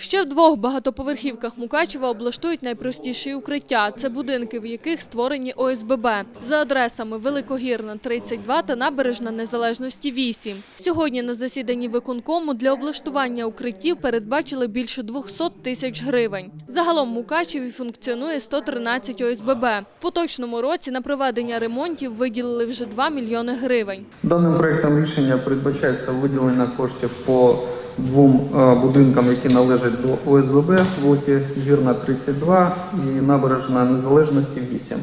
Ще в двох багатоповерхівках Мукачева облаштують найпростіші укриття. Це будинки, в яких створені ОСББ за адресами Великогірна 32 та Набережна Незалежності 8. Сьогодні на засіданні виконкому для облаштування укриттів передбачили більше 200 тисяч гривень. Загалом Мукачеві функціонує 113 ОСББ. В поточному році на проведення ремонтів виділили вже 2 мільйони гривень. Даним проектом рішення передбачається виділення коштів по двом е, будинкам, які належать до ОСББ, вулиці Гірна 32 і набережна Незалежності 8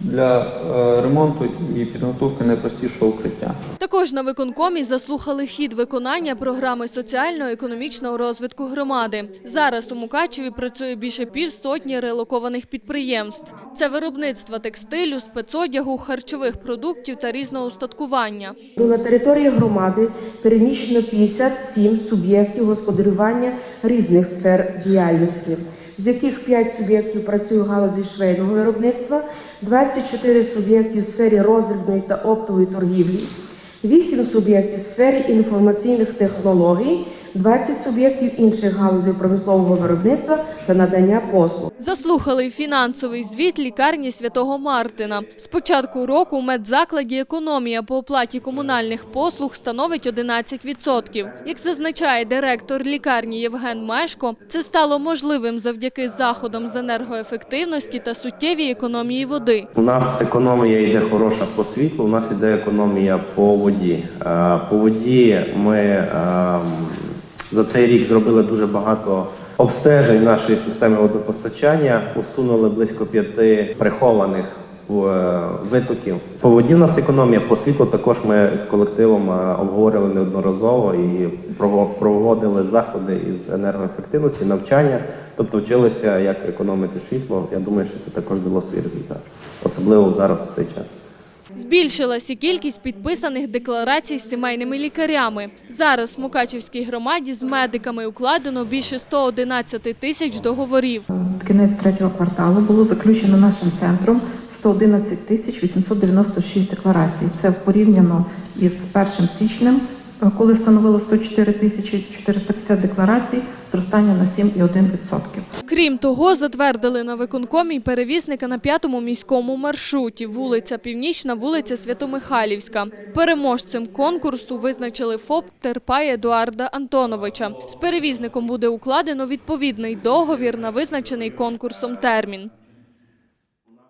для е, ремонту і підготовки найпростішого укриття. Також на виконкомі заслухали хід виконання програми соціально-економічного розвитку громади. Зараз у Мукачеві працює більше півсотні релокованих підприємств. Це виробництво текстилю, спецодягу, харчових продуктів та різного устаткування. На території громади переміщено 57 суб'єктів господарювання різних сфер діяльності, з яких 5 суб'єктів працює в галузі швейного виробництва, 24 суб'єкти в сфері роздрібної та оптової торгівлі, 8 суб'єктів сфері інформаційних технологій, 20 суб'єктів інших галузей промислового виробництва та надання послуг. Заслухали фінансовий звіт лікарні Святого Мартина. З початку року у медзакладі економія по оплаті комунальних послуг становить 11%. Як зазначає директор лікарні Євген Мешко, це стало можливим завдяки заходам з енергоефективності та суттєвій економії води. У нас економія йде хороша по світлу, у нас йде економія по воді. Е, По воді ми е, за цей рік зробили дуже багато обстежень нашої системи водопостачання, усунули близько п'яти прихованих е, витоків. По воді у нас економія, по світлу також ми з колективом е, обговорювали неодноразово і проводили заходи із енергоефективності, навчання, тобто вчилися, як економити світло. Я думаю, що це також дало свій результат, особливо зараз в цей час. Збільшилась і кількість підписаних декларацій з сімейними лікарями. Зараз в Мукачівській громаді з медиками укладено більше 111 тисяч договорів. Кінець третього кварталу було заключено нашим центром 111 тисяч 896 декларацій. Це порівняно із 1 січнем, коли становило 104 тисячі 450 декларацій, зростання на 7,1%. Крім того, затвердили на виконкомі перевізника на п'ятому міському маршруті вулиця Північна, вулиця Святомихайлівська. Переможцем конкурсу визначили ФОП Терпай Едуарда Антоновича. З перевізником буде укладено відповідний договір на визначений конкурсом термін.